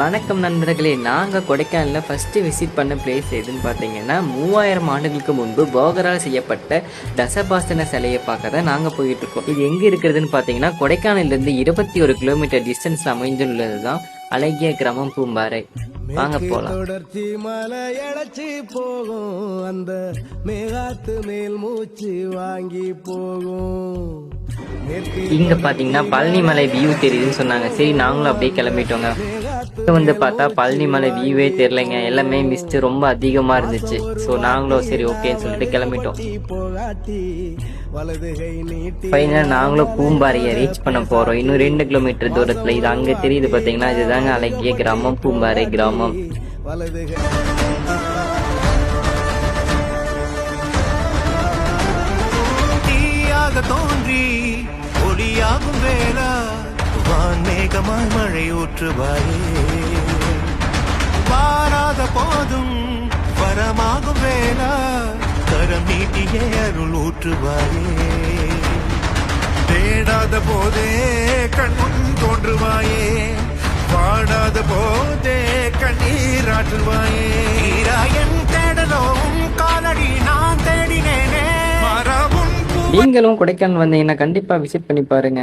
வணக்கம் நண்பர்களே நாங்கள் கொடைக்கானலில் ஃபஸ்ட்டு விசிட் பண்ண பிளேஸ் எதுன்னு பார்த்தீங்கன்னா மூவாயிரம் ஆண்டுகளுக்கு முன்பு போகரால் செய்யப்பட்ட தசபாசன சிலையை பார்க்க தான் நாங்கள் போயிட்டு இருக்கோம். இது எங்கே இருக்கிறதுன்னு பார்த்தீங்கன்னா கொடைக்கானல்லேருந்து இருபத்தி ஒரு கிலோமீட்டர் டிஸ்டன்ஸ் அமைந்துள்ளது தான் அழகிய கிராமம் பூம்பாறை. வாங்க போகலாம் தொடர்ச்சி மலை இழைச்சி போகும். அந்த மேகாத்து மேல் மூச்சு வாங்கி போகும். இங்கே பார்த்தீங்கன்னா பழனி மலை வியூ தெரியுதுன்னு சொன்னாங்க. சரி நாங்களும் அப்படியே கிளம்பிட்டோங்க. வந்து பார்த்தா பழனி மலை வியூவே தெரிலங்க எல்லாமே மிஸ்ட் ரொம்ப அதிகமாக இருந்துச்சு. ஸோ நாங்களும் சரி ஓகேன்னு சொல்லிட்டு கிளம்பிட்டோம். ஃபைனலாக நாங்களும் பூம்பாறையை ரீச் பண்ண போகிறோம் இன்னும் ரெண்டு கிலோமீட்டர் தூரத்தில். இது அங்கே தெரியுது பார்த்தீங்கன்னா இதுதாங்க அழகிய கிராமம் பூம்பாறை கிராமம். தோன்றி ஒளியாகும் வேலை வான்மேகமாய் மழை ஊற்றுவாயே. வாராத போதும் வரமாகும் வேளா கரம் நீட்டியே அருள் ஊற்றுவாயே. தேடாத போதே கண்முன் தோன்றுவாயே. பாடாத போதே கண்ணீர் ஆற்றுவாயே ஈராயன் தேடலும் காலடி நான் தேடினேனே. மரபும் நீங்களும் கொடைக்கானல் வந்தீங்கன்னா கண்டிப்பாக விசிட் பண்ணி பாருங்க.